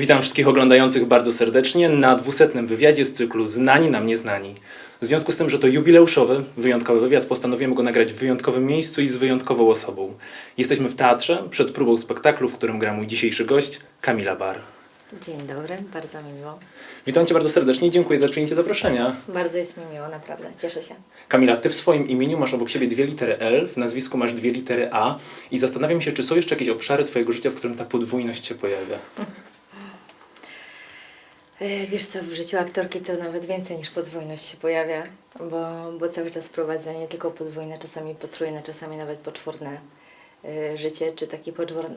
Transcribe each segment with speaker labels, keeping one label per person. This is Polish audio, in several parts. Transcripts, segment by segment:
Speaker 1: Witam wszystkich oglądających bardzo serdecznie na dwusetnym wywiadzie z cyklu Znani nam nieznani. W związku z tym, że to jubileuszowy, wyjątkowy wywiad, postanowiłem go nagrać w wyjątkowym miejscu i z wyjątkową osobą. Jesteśmy w teatrze przed próbą spektaklu, w którym gra mój dzisiejszy gość, Kamila Bar.
Speaker 2: Dzień dobry, bardzo mi miło.
Speaker 1: Witam Cię bardzo serdecznie i dziękuję za przyjęcie zaproszenia.
Speaker 2: Bardzo jest mi miło, naprawdę, cieszę się.
Speaker 1: Kamila, Ty w swoim imieniu masz obok siebie dwie litery L, w nazwisku masz dwie litery A i zastanawiam się, czy są jeszcze jakieś obszary Twojego życia, w którym ta podwójność się pojawia.
Speaker 2: E, Wiesz co, w życiu aktorki to nawet więcej niż podwójność się pojawia, bo, bo cały czas prowadzę nie tylko podwójne, czasami potrójne, czasami nawet poczwórne e, życie, czy taki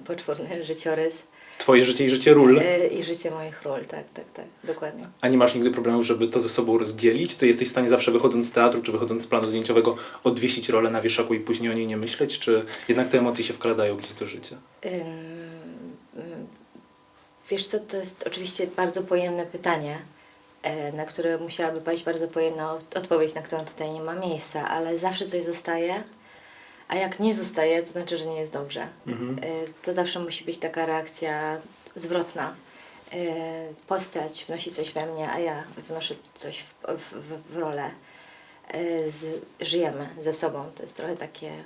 Speaker 2: poczwórny życiorys
Speaker 1: Twoje życie i życie ról.
Speaker 2: e, i życie moich ról, tak, tak, tak, dokładnie.
Speaker 1: A nie masz nigdy problemów, żeby to ze sobą rozdzielić? Ty jesteś w stanie zawsze wychodząc z teatru, czy wychodząc z planu zdjęciowego, odwiesić rolę na wieszaku i później o niej nie myśleć? Czy jednak te emocje się wkradają gdzieś do życia?
Speaker 2: Ym, Wiesz co, to jest oczywiście bardzo pojemne pytanie, e, na które musiałaby paść bardzo pojemna od- odpowiedź, na którą tutaj nie ma miejsca, ale zawsze coś zostaje, a jak nie zostaje, to znaczy, że nie jest dobrze.
Speaker 1: Mhm.
Speaker 2: E, To zawsze musi być taka reakcja zwrotna. E, Postać wnosi coś we mnie, a ja wnoszę coś w, w, w, rolę. Z, żyjemy ze sobą. To jest trochę takie,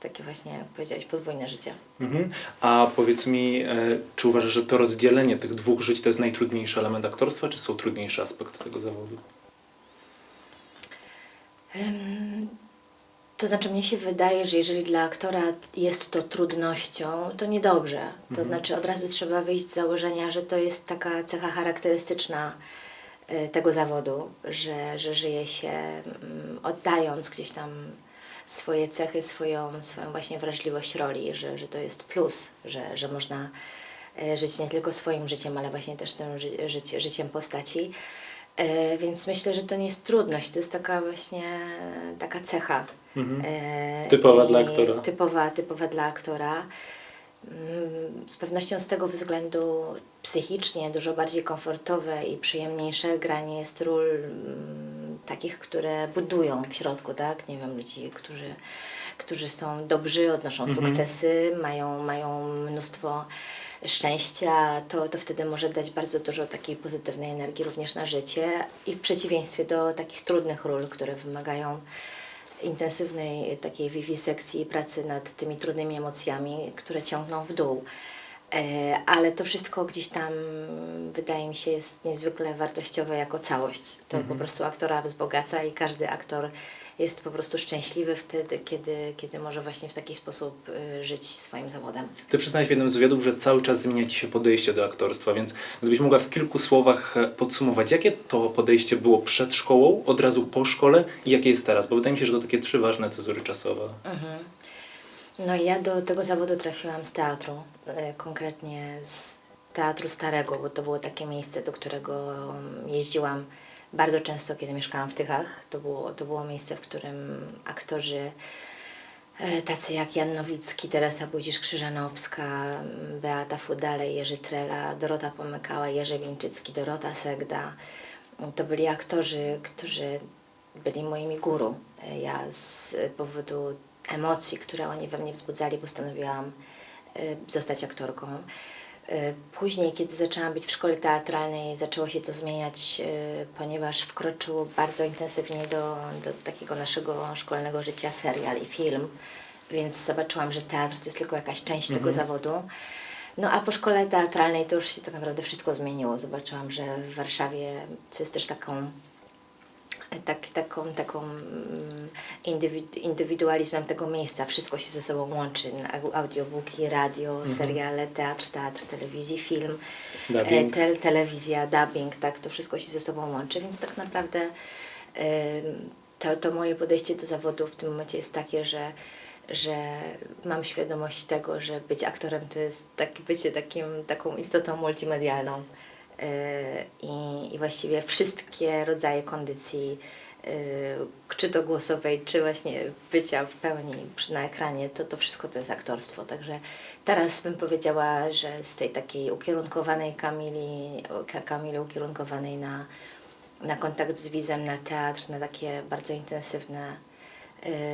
Speaker 2: takie właśnie, jak powiedziałeś, podwójne życie.
Speaker 1: Mhm. A powiedz mi, e, czy uważasz, że to rozdzielenie tych dwóch żyć to jest najtrudniejszy element aktorstwa, czy są trudniejsze aspekty tego zawodu?
Speaker 2: Ym, To znaczy, mnie się wydaje, że jeżeli dla aktora jest to trudnością, to niedobrze. To znaczy, od razu trzeba wyjść z założenia, że to jest taka cecha charakterystyczna y, tego zawodu, że, że żyje się mm, oddając gdzieś tam swoje cechy, swoją, swoją właśnie wrażliwość roli, że, że to jest plus, że, że można y, żyć nie tylko swoim życiem, ale właśnie też tym ży, życie, życiem postaci. E, Więc myślę, że to nie jest trudność, to jest taka właśnie taka cecha.
Speaker 1: Mhm.
Speaker 2: e,
Speaker 1: Typowa dla aktora.
Speaker 2: Typowa, typowa dla aktora. Mm, Z pewnością z tego względu psychicznie dużo bardziej komfortowe i przyjemniejsze granie jest ról mm, takich, które budują w środku, tak? Nie wiem, ludzi, którzy, którzy są dobrzy, odnoszą
Speaker 1: Mhm.
Speaker 2: sukcesy, mają, mają mnóstwo szczęścia, to, to wtedy może dać bardzo dużo takiej pozytywnej energii również na życie i w przeciwieństwie do takich trudnych ról, które wymagają intensywnej takiej wiwisekcji i pracy nad tymi trudnymi emocjami, które ciągną w dół. E, Ale to wszystko gdzieś tam wydaje mi się jest niezwykle wartościowe jako całość. To po prostu aktora wzbogaca i każdy aktor jest po prostu szczęśliwy wtedy, kiedy, kiedy może właśnie w taki sposób y, żyć swoim zawodem.
Speaker 1: Ty przyznałeś w jednym z wywiadów, że cały czas zmienia Ci się podejście do aktorstwa, więc gdybyś mogła w kilku słowach e, podsumować, jakie to podejście było przed szkołą, od razu po szkole i jakie jest teraz? Bo wydaje mi się, że to takie trzy ważne cezury czasowe.
Speaker 2: No ja do tego zawodu trafiłam z teatru, e, konkretnie z Teatru Starego, bo to było takie miejsce, do którego jeździłam bardzo często, kiedy mieszkałam w Tychach. To było, to było miejsce, w którym aktorzy e, tacy jak Jan Nowicki, Teresa Budzisz-Krzyżanowska, Beata Fudale, Jerzy Trela, Dorota Pomykała, Jerzy Wieńczycki, Dorota Segda. To byli aktorzy, którzy byli moimi guru. E, Ja z powodu emocji, które oni we mnie wzbudzali, postanowiłam e, zostać aktorką. E, Później, kiedy zaczęłam być w szkole teatralnej, zaczęło się to zmieniać, e, ponieważ wkroczył bardzo intensywnie do, do takiego naszego szkolnego życia serial i film, więc zobaczyłam, że teatr to jest tylko jakaś część tego zawodu. No a po szkole teatralnej to już się tak naprawdę wszystko zmieniło. Zobaczyłam, że w Warszawie, co jest też taką tak, taką, taką mm, indywidu- indywidualizmem tego miejsca. Wszystko się ze sobą łączy. Au- Audiobooki, radio, seriale, teatr, teatr, telewizji, film, e, te, telewizja, dubbing, tak, to wszystko się ze sobą łączy, więc tak naprawdę to, to moje podejście do zawodu w tym momencie jest takie, że że mam świadomość tego, że być aktorem to jest takie bycie takim, taką istotą multimedialną. Yy, I, I właściwie wszystkie rodzaje kondycji, yy, czy to głosowej, czy właśnie bycia w pełni na ekranie, to, to wszystko to jest aktorstwo. Także teraz bym powiedziała, że z tej takiej ukierunkowanej Kamili, Ka- Kamili ukierunkowanej na, na kontakt z widzem, na teatr, na takie bardzo intensywne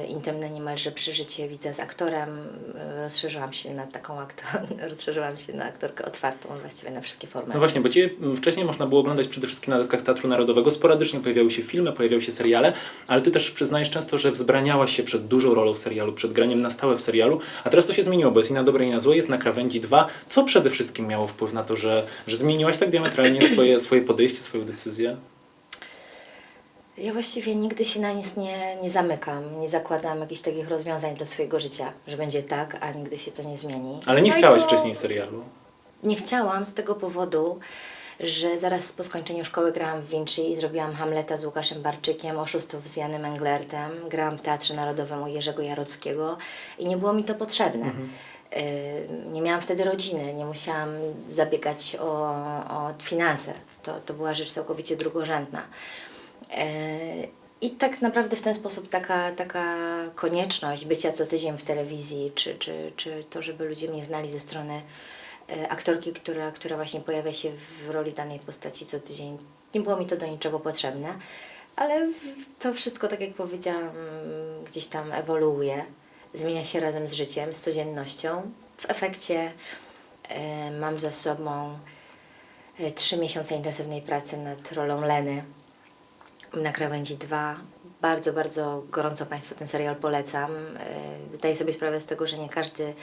Speaker 2: intymne niemalże przeżycie widza z aktorem. E, Rozszerzyłam się na taką aktor, rozszerzyłam się na aktorkę otwartą właściwie na wszystkie formy.
Speaker 1: No właśnie, bo Cię mm, wcześniej można było oglądać przede wszystkim na deskach Teatru Narodowego. Sporadycznie pojawiały się filmy, pojawiały się seriale, ale Ty też przyznajesz często, że wzbraniałaś się przed dużą rolą w serialu, przed graniem na stałe w serialu, a teraz to się zmieniło, bo jest i na dobre i na złe, jest na krawędzi 2. Co przede wszystkim miało wpływ na to, że, że zmieniłaś tak diametralnie swoje, swoje podejście, swoją decyzję?
Speaker 2: Ja właściwie nigdy się na nic nie, nie zamykam, nie zakładam jakichś takich rozwiązań dla swojego życia, że będzie tak, a nigdy się to nie zmieni.
Speaker 1: Ale nie
Speaker 2: No i
Speaker 1: chciałaś
Speaker 2: to-
Speaker 1: wcześniej serialu.
Speaker 2: Nie chciałam z tego powodu, że zaraz po skończeniu szkoły grałam w Vinci, zrobiłam Hamleta z Łukaszem Barczykiem, Oszustów z Janem Englertem, grałam w Teatrze Narodowym u Jerzego Jarockiego i nie było mi to potrzebne. Y, Nie miałam wtedy rodziny, nie musiałam zabiegać o, o finanse. To, to była rzecz całkowicie drugorzędna. E, I tak naprawdę w ten sposób taka, taka konieczność bycia co tydzień w telewizji, czy, czy, czy to, żeby ludzie mnie znali ze strony e, aktorki, która, która właśnie pojawia się w roli danej postaci co tydzień, nie było mi to do niczego potrzebne, ale to wszystko, tak jak powiedziałam, gdzieś tam ewoluuje, zmienia się razem z życiem, z codziennością. W efekcie e, mam za sobą trzy miesiące intensywnej pracy nad rolą Leny na krawędzi 2. Bardzo, bardzo gorąco Państwu ten serial polecam. E, Zdaję sobie sprawę z tego, że nie każdy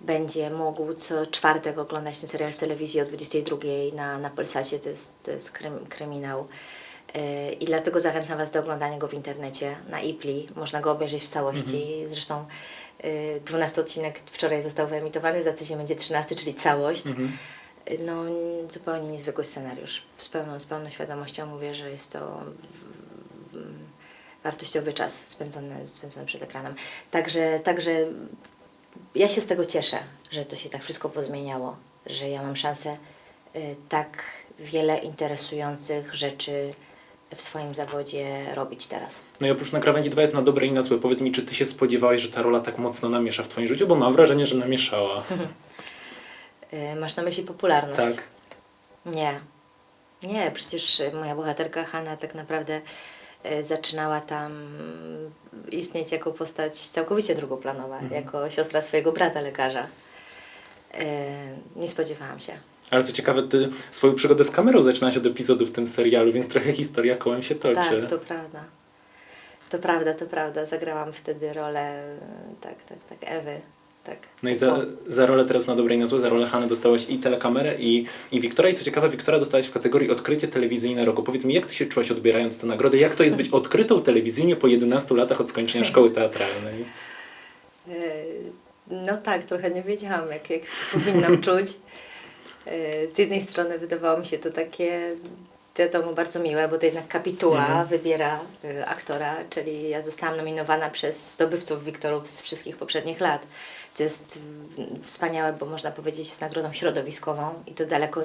Speaker 2: będzie mógł co czwartek oglądać ten serial w telewizji o 22 na, na Polsacie. To jest, to jest krym, kryminał. E, I dlatego zachęcam Was do oglądania go w internecie na Ipli. Można go obejrzeć w całości. Zresztą e, 12 odcinek wczoraj został wyemitowany, za tydzień będzie 13, czyli całość. No, zupełnie niezwykły scenariusz. Z pełną, z pełną świadomością mówię, że jest to mm, wartościowy czas spędzony, spędzony przed ekranem. Także, także ja się z tego cieszę, że to się tak wszystko pozmieniało, że ja mam szansę y, tak wiele interesujących rzeczy w swoim zawodzie robić teraz.
Speaker 1: No i oprócz na krawędzi 2 jest na dobre i na złe. Powiedz mi, czy Ty się spodziewałeś, że ta rola tak mocno namiesza w Twoim życiu? Bo mam wrażenie, że namieszała.
Speaker 2: Y, Masz na myśli popularność?
Speaker 1: Tak.
Speaker 2: Nie. Nie, przecież moja bohaterka Hanna tak naprawdę e, zaczynała tam istnieć jako postać całkowicie drugoplanowa, jako siostra swojego brata lekarza. Nie spodziewałam się.
Speaker 1: Ale co ciekawe, Ty swoją przygodę z kamerą zaczynałaś od epizodu w tym serialu, więc trochę historia kołem się toczy.
Speaker 2: Tak, to prawda. To prawda, to prawda. Zagrałam wtedy rolę, tak, tak, tak, Ewy. Tak.
Speaker 1: No i za, za rolę teraz na dobre i na złe, za rolę Hany dostałaś i telekamerę i, i Wiktora. I co ciekawe, Wiktora dostałaś w kategorii odkrycie telewizyjne roku. Powiedz mi, jak Ty się czułaś odbierając tę nagrodę? Jak to jest być odkrytą telewizyjnie po 11 latach od skończenia szkoły teatralnej?
Speaker 2: E, No tak, trochę nie wiedziałam, jak, jak się powinnam czuć. E, Z jednej strony wydawało mi się to takie, wiadomo, bardzo miłe, bo to jednak kapituła
Speaker 1: Mhm.
Speaker 2: wybiera e, aktora, czyli ja zostałam nominowana przez zdobywców Wiktorów z wszystkich poprzednich lat. To jest wspaniałe, bo można powiedzieć jest nagrodą środowiskową i to daleko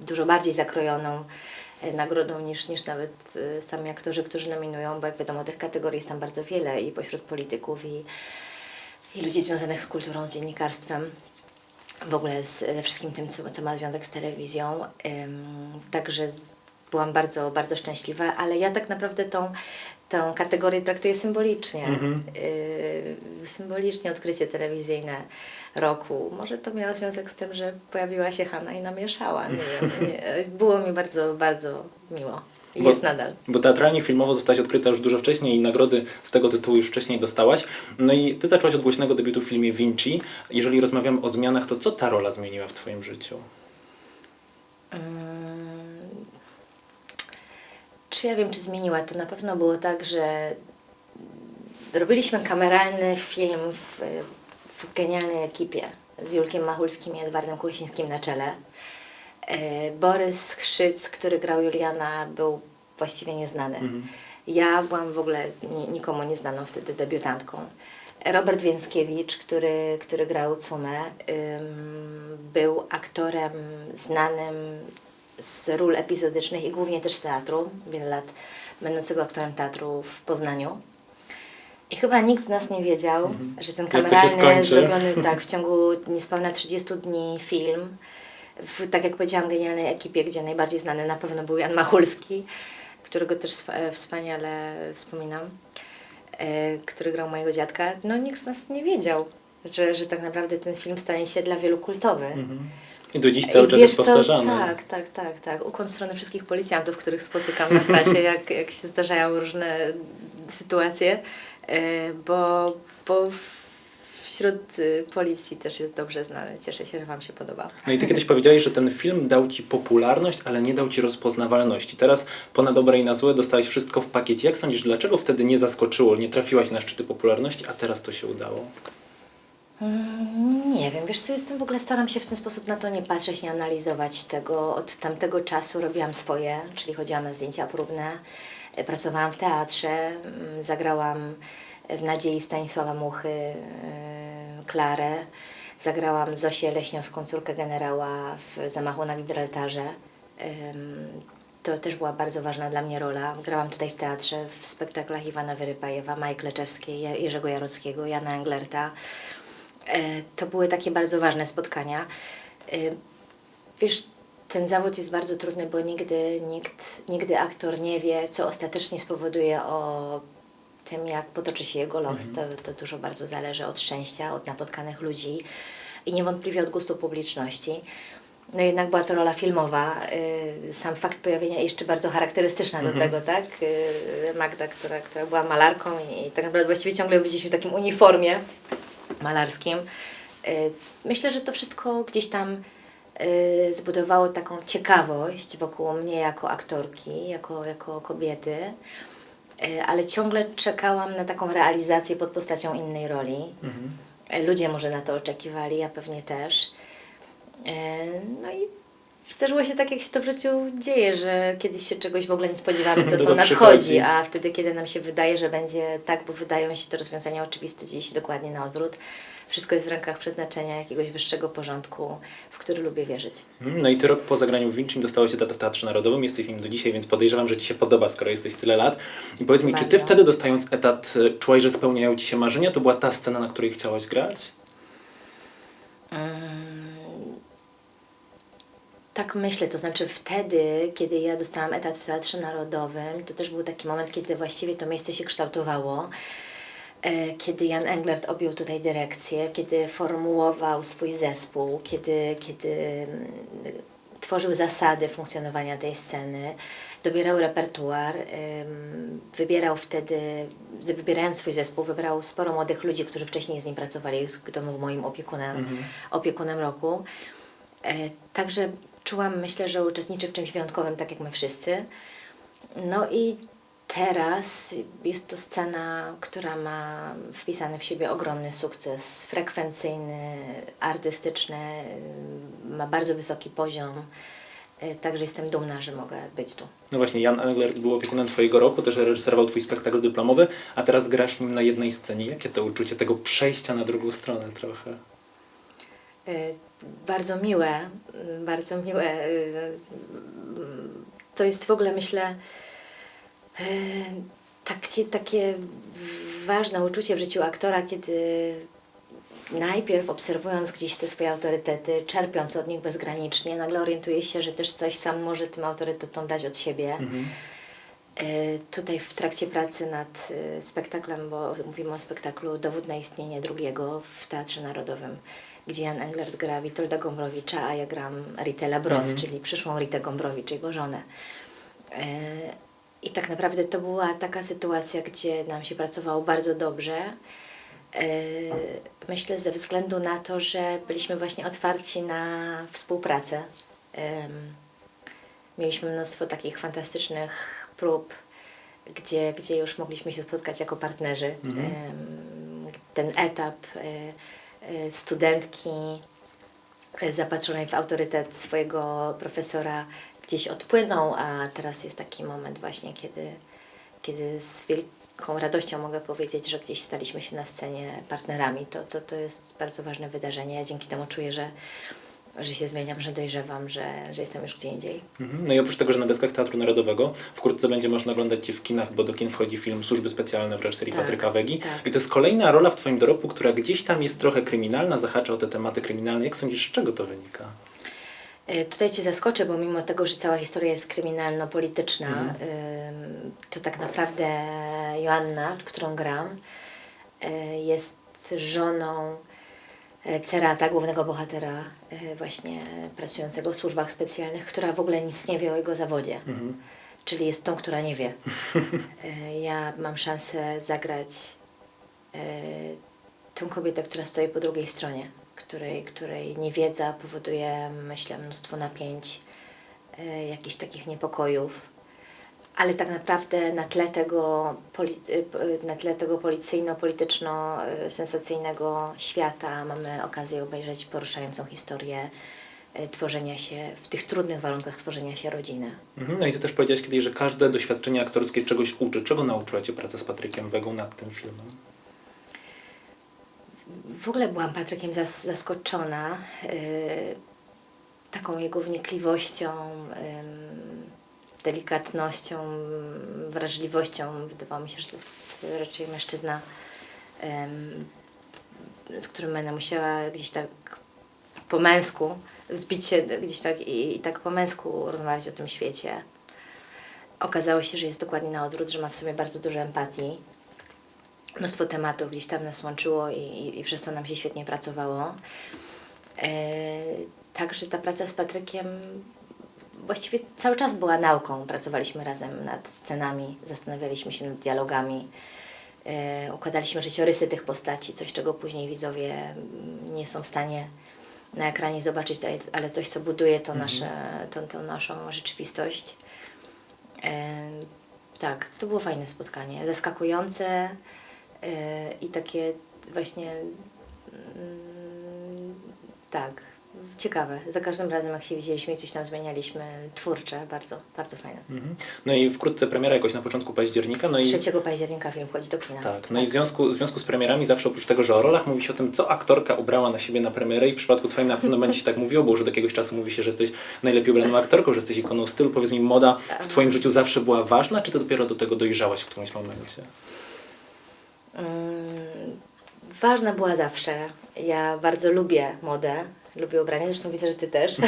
Speaker 2: dużo bardziej zakrojoną e, nagrodą niż, niż nawet e, sami aktorzy, którzy nominują, bo jak wiadomo tych kategorii jest tam bardzo wiele i pośród polityków i i ludzi związanych z kulturą, z dziennikarstwem, w ogóle z, ze wszystkim tym, co, co ma związek z telewizją. Ym, także byłam bardzo, bardzo szczęśliwa, ale ja tak naprawdę tą, tą kategorię traktuję symbolicznie.
Speaker 1: Mhm.
Speaker 2: Yy, symbolicznie odkrycie telewizyjne roku. Może to miało związek z tym, że pojawiła się Hanna i namieszała. Nie wiem. Nie, było mi bardzo, bardzo miło. I
Speaker 1: Bo-
Speaker 2: jest nadal.
Speaker 1: Bo teatralnie, filmowo zostałaś odkryta już dużo wcześniej i nagrody z tego tytułu już wcześniej dostałaś. No i Ty zaczęłaś od głośnego debiutu w filmie Vinci. Jeżeli rozmawiamy o zmianach, to co ta rola zmieniła w Twoim życiu?
Speaker 2: Mm, Czy ja wiem, czy zmieniła? To na pewno było tak, że robiliśmy kameralny film w, w genialnej ekipie z Julkiem Machulskim i Edwardem Kłosińskim na czele. E, Borys Krzyc, który grał Juliana, był właściwie nieznany. Ja byłam w ogóle ni- nikomu nieznaną wtedy debiutantką. Robert Więckiewicz, który, który grał Cumę, był aktorem znanym z ról epizodycznych i głównie też z teatru, wiele lat będącego aktorem teatru w Poznaniu. I chyba nikt z nas nie wiedział, że ten kameralny, zrobiony tak w ciągu niespełna 30 dni film, w, tak jak powiedziałam, genialnej ekipie, gdzie najbardziej znany na pewno był Jan Machulski, którego też e, wspaniale wspominam. e, który grał mojego dziadka, no nikt z nas nie wiedział, że, że tak naprawdę ten film stanie się dla wielu kultowy.
Speaker 1: I do dziś cały czas
Speaker 2: wiesz
Speaker 1: jest
Speaker 2: co?
Speaker 1: powtarzany.
Speaker 2: Tak, tak, tak, tak. Ukłon w stronę wszystkich policjantów, których spotykam na trasie, jak, jak się zdarzają różne sytuacje, e, bo, bo wśród y, policji też jest dobrze znany. Cieszę się, że Wam się podoba.
Speaker 1: No i ty kiedyś powiedziałeś, że ten film dał ci popularność, ale nie dał ci rozpoznawalności. Teraz po na dobre i na złe dostałeś wszystko w pakiecie. Jak sądzisz, dlaczego wtedy nie zaskoczyło, nie trafiłaś na szczyty popularności, a teraz to się udało?
Speaker 2: Nie wiem, wiesz co, jestem w ogóle, staram się w ten sposób na to nie patrzeć, nie analizować tego. Od tamtego czasu robiłam swoje, czyli chodziłam na zdjęcia próbne, e, pracowałam w teatrze, mm, zagrałam w Nadziei Stanisława Muchy, e, Klarę, zagrałam Zosię Leśniowską, córkę generała w Zamachu na Gibraltarze. To też była bardzo ważna dla mnie rola. Grałam tutaj w teatrze, w spektaklach Iwana Wyrypajewa, Maj Kleczewskiej, Je- Jerzego Jarockiego, Jana Englerta. E, To były takie bardzo ważne spotkania. E, Wiesz, ten zawód jest bardzo trudny, bo nigdy nikt, nigdy aktor nie wie, co ostatecznie spowoduje o tym, jak potoczy się jego los. To, to dużo bardzo zależy od szczęścia, od napotkanych ludzi i niewątpliwie od gustu publiczności. No jednak była to rola filmowa. y, Sam fakt pojawienia jeszcze bardzo charakterystyczna do tego, tak? Magda, która, która była malarką i, tak naprawdę właściwie ciągle widzieliśmy w takim uniformie malarskim. Y, Myślę, że to wszystko gdzieś tam y, zbudowało taką ciekawość wokół mnie jako aktorki, jako, jako kobiety, Y, ale ciągle czekałam na taką realizację pod postacią innej roli. Y, Ludzie może na to oczekiwali, ja pewnie też. No i zdarzyło się tak, jak się to w życiu dzieje, że kiedyś się czegoś w ogóle nie spodziewamy, to
Speaker 1: To
Speaker 2: nadchodzi, a wtedy, kiedy nam się wydaje, że będzie tak, bo wydają się te rozwiązania oczywiste, dzieje się dokładnie na odwrót. Wszystko jest w rękach przeznaczenia jakiegoś wyższego porządku, w który lubię wierzyć.
Speaker 1: Mhm, No i ty rok po zagraniu w Wilczym dostałeś etat w Teatrze Narodowym, jesteś w nim do dzisiaj, więc podejrzewam, że ci się podoba, skoro jesteś tyle lat. I powiedz mi, czy ty wtedy dostając etat y, czułaś, że spełniają ci się marzenia? To była ta scena, na której chciałaś grać?
Speaker 2: Tak myślę, to znaczy wtedy, kiedy ja dostałam etat w Teatrze Narodowym, to też był taki moment, kiedy właściwie to miejsce się kształtowało. E, Kiedy Jan Englert objął tutaj dyrekcję, kiedy formułował swój zespół, kiedy, kiedy mm, tworzył zasady funkcjonowania tej sceny, dobierał repertuar, wybierał wtedy, wybierając swój zespół, wybrał sporo młodych ludzi, którzy wcześniej z nim pracowali, kto był moim opiekunem, opiekunem roku. E, Także czułam, myślę, że uczestniczę w czymś wyjątkowym, tak jak my wszyscy. No i teraz jest to scena, która ma wpisany w siebie ogromny sukces, frekwencyjny, artystyczny, ma bardzo wysoki poziom. Także jestem dumna, że mogę być tu.
Speaker 1: No właśnie, Jan Englert był opiekunem twojego roku, też reżyserował twój spektakl dyplomowy, a teraz grasz nim na jednej scenie. Jakie to uczucie tego przejścia na drugą stronę trochę?
Speaker 2: Y, Bardzo miłe, y, bardzo miłe. y, To jest w ogóle, myślę, takie, takie ważne uczucie w życiu aktora, kiedy najpierw obserwując gdzieś te swoje autorytety, czerpiąc od nich bezgranicznie, nagle orientuje się, że też coś sam może tym autorytetom dać od siebie. Y, Tutaj w trakcie pracy nad spektaklem, bo mówimy o spektaklu Dowód na istnienie drugiego w Teatrze Narodowym, gdzie Jan Englert gra Witolda Gombrowicza, a ja gram Ritę Bros, czyli przyszłą Ritę Gombrowicz, jego żonę. Y, I tak naprawdę to była taka sytuacja, gdzie nam się pracowało bardzo dobrze. Y, Myślę ze względu na to, że byliśmy właśnie otwarci na współpracę. Ym, Mieliśmy mnóstwo takich fantastycznych prób, gdzie, gdzie już mogliśmy się spotkać jako partnerzy. Em, Ten etap e, e, studentki e, zapatrzonej w autorytet swojego profesora gdzieś odpłynął, a teraz jest taki moment właśnie, kiedy, kiedy z wielką radością mogę powiedzieć, że gdzieś staliśmy się na scenie partnerami. To, to, to jest bardzo ważne wydarzenie. Ja dzięki temu czuję, że, że się zmieniam, że dojrzewam, że, że jestem już gdzie indziej.
Speaker 1: Mhm. No i oprócz tego, że na deskach Teatru Narodowego wkrótce będzie można oglądać Cię w kinach, bo do kin wchodzi film Służby Specjalne w reżyserii
Speaker 2: Tak,
Speaker 1: Patryka Wegi.
Speaker 2: tak.
Speaker 1: I to jest kolejna rola w Twoim dorobku, która gdzieś tam jest trochę kryminalna, zahacza o te tematy kryminalne. Jak sądzisz, z czego to wynika?
Speaker 2: E, Tutaj Cię zaskoczę, bo mimo tego, że cała historia jest kryminalno-polityczna,
Speaker 1: Mhm.
Speaker 2: to tak naprawdę Joanna, którą gram, e, jest żoną Cerata, głównego bohatera, e, właśnie pracującego w służbach specjalnych, która w ogóle nic nie wie o jego zawodzie. Czyli jest tą, która nie wie. E, Ja mam szansę zagrać e, tą kobietę, która stoi po drugiej stronie, której, której niewiedza powoduje, myślę, mnóstwo napięć, e, jakichś takich niepokojów. Ale tak naprawdę na tle tego, y, y, na tle tego policyjno-polityczno-sensacyjnego świata mamy okazję obejrzeć poruszającą historię y, tworzenia się, w tych trudnych warunkach tworzenia się rodziny.
Speaker 1: Mhm. No i ty też powiedziałeś kiedyś, że każde doświadczenie aktorskie czegoś uczy. Czego nauczyła cię praca z Patrykiem Wegą nad tym filmem?
Speaker 2: W ogóle byłam Patrykiem zas- zaskoczona yy, taką jego wnikliwością, ym, delikatnością, wrażliwością. Wydawało mi się, że to jest raczej mężczyzna, z którym będę musiała gdzieś tak po męsku wzbić się gdzieś tak i, i tak po męsku rozmawiać o tym świecie. Okazało się, że jest dokładnie na odwrót, że ma w sobie bardzo dużo empatii mnóstwo tematów gdzieś tam nas łączyło i, i, i przez to nam się świetnie pracowało. E, także ta praca z Patrykiem właściwie cały czas była nauką. Pracowaliśmy razem nad scenami, zastanawialiśmy się nad dialogami, e, układaliśmy życiorysy tych postaci, coś czego później widzowie nie są w stanie na ekranie zobaczyć, ale- coś, co buduje to nasze, tą, tą naszą rzeczywistość. E, tak, to było fajne spotkanie. Zaskakujące e, i takie właśnie mm, tak, ciekawe. Za każdym razem jak się widzieliśmy coś tam zmienialiśmy, twórcze, bardzo, bardzo fajne.
Speaker 1: Mhm. No i wkrótce premiera jakoś na początku października. No i
Speaker 2: 3 października film wchodzi do kina.
Speaker 1: Tak, no i w związku, w związku z premierami zawsze oprócz tego, że o rolach mówi się o tym, co aktorka ubrała na siebie na premierę i w przypadku Twoim na pewno będzie się tak mówiło, bo już od jakiegoś czasu mówi się, że jesteś najlepiej ubraną aktorką, że jesteś ikoną stylu. Powiedz mi, moda w Twoim życiu zawsze była ważna, czy Ty dopiero do tego dojrzałaś w którymś momencie?
Speaker 2: Ważna była zawsze. Ja bardzo lubię modę, lubię ubrania, zresztą widzę, że Ty też.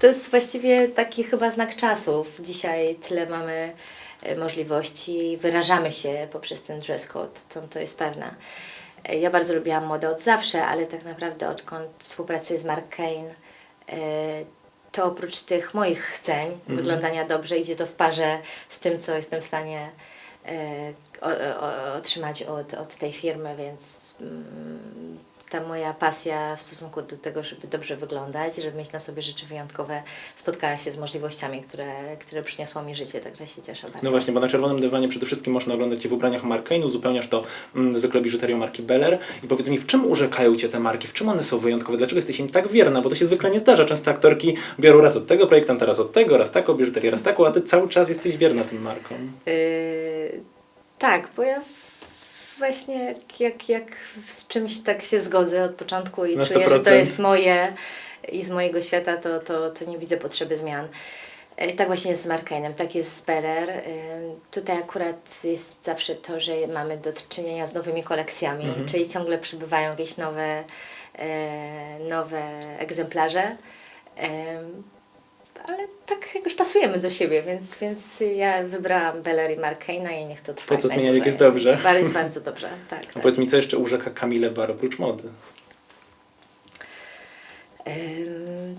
Speaker 2: to jest właściwie taki chyba znak czasów. Dzisiaj tyle mamy e, możliwości, wyrażamy się poprzez ten dress code, to, to jest pewne. E, Ja bardzo lubiłam modę od zawsze, ale tak naprawdę odkąd współpracuję z Mark Kane, e, to oprócz tych moich chceń, wyglądania dobrze, idzie to w parze z tym, co jestem w stanie otrzymać od, od tej firmy, więc mm, ta moja pasja w stosunku do tego, żeby dobrze wyglądać, żeby mieć na sobie rzeczy wyjątkowe, spotkała się z możliwościami, które, które przyniosło mi życie, także się cieszę bardzo.
Speaker 1: No właśnie, bo na czerwonym dywanie przede wszystkim można oglądać Cię w ubraniach Mark Kane, uzupełniasz to mm, zwykle biżuterią marki Beller. I powiedz mi, w czym urzekają Cię te marki? W czym one są wyjątkowe? Dlaczego jesteś im tak wierna? Bo to się zwykle nie zdarza. Często aktorki biorą raz od tego projektanta, raz od tego, raz taką biżuterię, raz taką, a Ty cały czas jesteś wierna tym markom.
Speaker 2: Yy, tak, bo ja właśnie jak, jak, z czymś tak się zgodzę od początku i czuję, że to
Speaker 1: 100%.
Speaker 2: jest moje i z mojego świata, to, to, to nie widzę potrzeby zmian. Yy, Tak właśnie jest z Markainem, tak jest z Beller. Yy, Tutaj akurat jest zawsze to, że mamy do czynienia z nowymi kolekcjami, czyli ciągle przybywają jakieś nowe, yy, nowe egzemplarze. Ale tak jakoś pasujemy do siebie, więc, więc ja wybrałam Beller i Markaina i niech to trwa.
Speaker 1: Po co zmieniać, jak jest dobrze?
Speaker 2: Bardzo, bardzo dobrze, tak.
Speaker 1: A
Speaker 2: tak.
Speaker 1: powiedz mi, co jeszcze urzeka Kamilę Bar oprócz mody?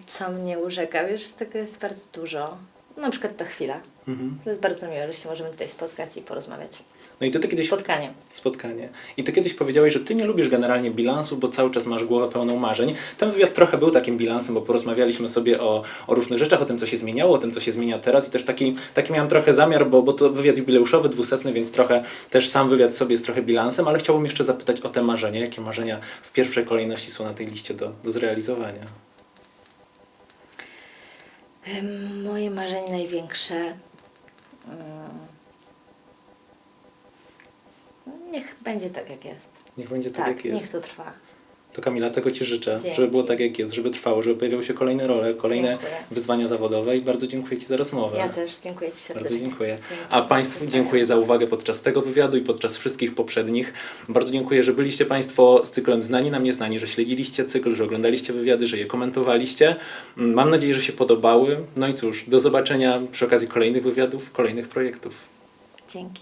Speaker 2: Co mnie urzeka, wiesz, tego jest bardzo dużo. Na przykład ta chwila.
Speaker 1: Mhm.
Speaker 2: To jest bardzo miłe, że się możemy tutaj spotkać i porozmawiać.
Speaker 1: No i Ty, ty kiedyś...
Speaker 2: Spotkanie.
Speaker 1: Spotkanie. I ty kiedyś powiedziałeś, że ty nie lubisz generalnie bilansów, bo cały czas masz głowę pełną marzeń. Ten wywiad trochę był takim bilansem, bo porozmawialiśmy sobie o, o różnych rzeczach, o tym, co się zmieniało, o tym, co się zmienia teraz i też taki, taki miałem trochę zamiar, bo, bo to wywiad jubileuszowy, dwusetny, więc trochę też sam wywiad sobie jest trochę bilansem, ale chciałbym jeszcze zapytać o te marzenia. Jakie marzenia w pierwszej kolejności są na tej liście do, do zrealizowania?
Speaker 2: Moje marzenie największe. ym, Niech będzie tak, jak jest.
Speaker 1: Niech będzie tak,
Speaker 2: Tak,
Speaker 1: jak jest.
Speaker 2: niech to trwa.
Speaker 1: To Kamila, tego Ci życzę,
Speaker 2: Dzięki.
Speaker 1: żeby było tak, jak jest, żeby trwało, żeby pojawiały się kolejne role, kolejne
Speaker 2: Dziękuję.
Speaker 1: wyzwania zawodowe i bardzo dziękuję Ci za rozmowę.
Speaker 2: Ja też dziękuję Ci serdecznie.
Speaker 1: Bardzo dziękuję.
Speaker 2: Dzięki.
Speaker 1: A Państwu dziękuję za uwagę podczas tego wywiadu i podczas wszystkich poprzednich. Bardzo dziękuję, że byliście Państwo z cyklem Znani nam Nieznani, że śledziliście cykl, że oglądaliście wywiady, że je komentowaliście. Mm, Mam nadzieję, że się podobały. No i cóż, do zobaczenia przy okazji kolejnych wywiadów, kolejnych projektów.
Speaker 2: Dzięki.